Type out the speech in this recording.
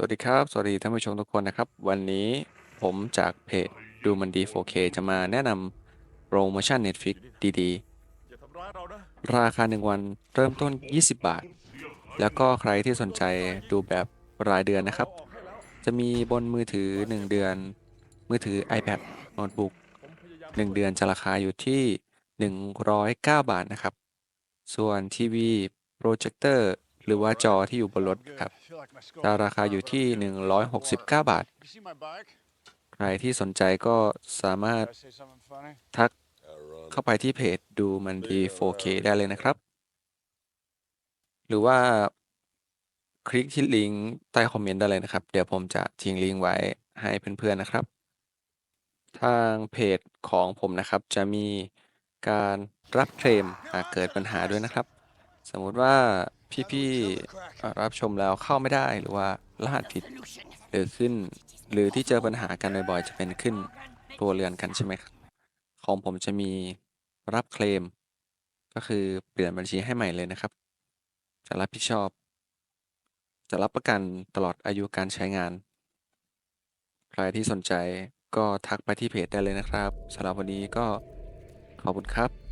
สวัสดีครับ สวัสดีท่านผู้ชมทุกคนนะครับ วันนี้ผมจากเพจดูมันดี 4K จะมาแนะนำโปรโมชั่น Netflix ดีอย่าทำร้ายเรานะๆราคา1วันเริ่มต้น 20 บาท แล้วก็ใครที่สนใจดูแบบรายเดือนนะครับ จะมีบนมือถือ 1 เดือน มือถือ iPad โน้ตบุ๊ก1 เดือนจะราคาอยู่ที่ 109 บาทนะครับ ส่วนทีวีโปรเจคเตอร์ หรือว่าจอที่อยู่บนรถครับราคาอยู่ที่ 169 บาท ใครที่สนใจก็สามารถทักเข้าไปที่เพจดูมันดี 4K ได้เลยนะครับ หรือว่าคลิกที่ลิงก์ใต้คอมเมนต์ได้เลยนะครับ เดี๋ยวผมจะทิ้งลิงก์ไว้ให้เพื่อนๆนะครับ ทางเพจของผมนะครับจะมีการรับเคลมหากเกิดปัญหาด้วยนะครับ สมมุติว่า พี่ๆรับชมแล้วเข้าไม่ได้หรือว่ารหัสผิดหรือขึ้น หรือที่เจอปัญหากันบ่อยๆจะเป็นขึ้นตัวเรือนกันใช่ไหมครับของผมจะมีรับเคลม ก็คือเปลี่ยนบัญชีให้ใหม่เลยนะครับ จะรับผิดชอบ จะรับประกันตลอดอายุการใช้งาน ใครที่สนใจก็ทักไปที่เพจได้เลยนะครับสำหรับวันนี้ก็ขอบคุณครับ